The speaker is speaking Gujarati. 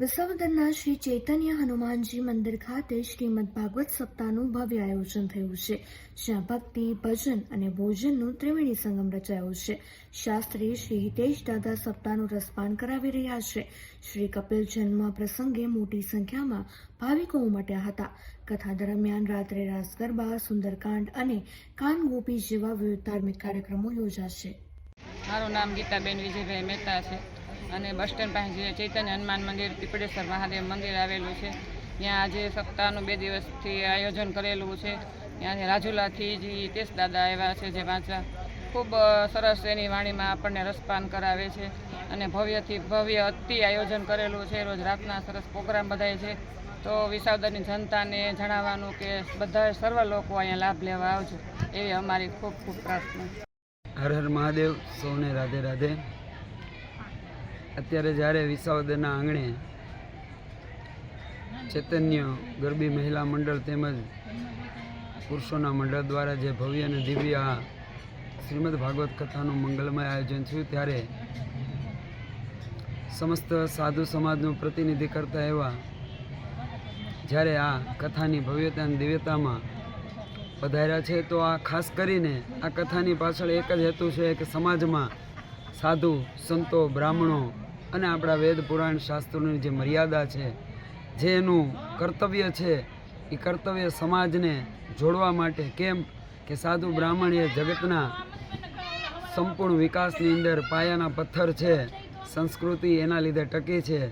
વિસાવદરના શ્રી ચૈતન્ય હનુમાનજી મંદિર ખાતે શ્રીમદ ભાગવત સપ્તાહનું ભવ્ય આયોજન થયું છે. જ્યાં ભક્તિ, ભજન અને ભોજનનું ત્રિવેણી સંગમ રચાયો છે. શાસ્ત્રી શ્રી હિતેશ દાદા સપ્તાહનું રસપાન કરાવી રહ્યા છે. શ્રી કપિલ જન્મ પ્રસંગે મોટી સંખ્યામાં ભાવિકો ઉમટ્યા હતા. કથા દરમિયાન રાત્રે રાસ ગરબા સુંદરકાંડ અને કાન ગોપી જેવા વિવિધ ધાર્મિક કાર્યક્રમો યોજાશે. મારું નામ ગીતાબેન વિજયભાઈ મહેતા છે. અને બસ સ્ટેન્ડ પાસે જે ચૈતન્ય હનુમાન મંદિર પીપળેશ્વર મહાદેવ મંદિર આવેલું છે. ત્યાં આજે સપ્તાહનું બે દિવસથી આયોજન કરેલું છે. ત્યાં રાજુલાથી જે હિતેશ દાદા આવ્યા છે જે વાંચા ખૂબ સરસ એની વાણીમાં આપણને રસપાન કરાવે છે અને ભવ્યથી ભવ્ય અતિ આયોજન કરેલું છે. રોજ રાતના સરસ પ્રોગ્રામ બધાય છે. તો વિસાવદરની જનતાને જણાવવાનું કે બધા સર્વ લોકો અહીંયા લાભ લેવા આવજો. એવી અમારી ખૂબ ખૂબ પ્રાર્થના. હર હર મહાદેવ, સૌને રાધે રાધે. અત્યારે જ્યારે વિસાવદરના આંગણે ચૈતન્ય ગરબી મહિલા મંડળ તેમજ પુરુષોના મંડળ દ્વારા જે ભવ્ય અને દિવ્ય આ શ્રીમદ ભાગવત કથાનું મંગલમય આયોજન થયું, ત્યારે સમસ્ત સાધુ સમાજનું પ્રતિનિધિ કરતા એવા જ્યારે આ કથાની ભવ્યતા અને દિવ્યતામાં પધાર્યા છે, તો આ ખાસ કરીને આ કથાની પાછળ એક જ હેતુ છે કે સમાજમાં સાધુ, સંતો, બ્રાહ્મણો અને આપણા વેદ પુરાણ શાસ્ત્રોની જે મર્યાદા છે, જે એનું કર્તવ્ય છે, એ કર્તવ્ય સમાજને જોડવા માટે કેમ કે સાધુ બ્રાહ્મણ એ જગતના સંપૂર્ણ વિકાસની અંદર પાયાના પથ્થર છે, સંસ્કૃતિ એના લીધે ટકી છે.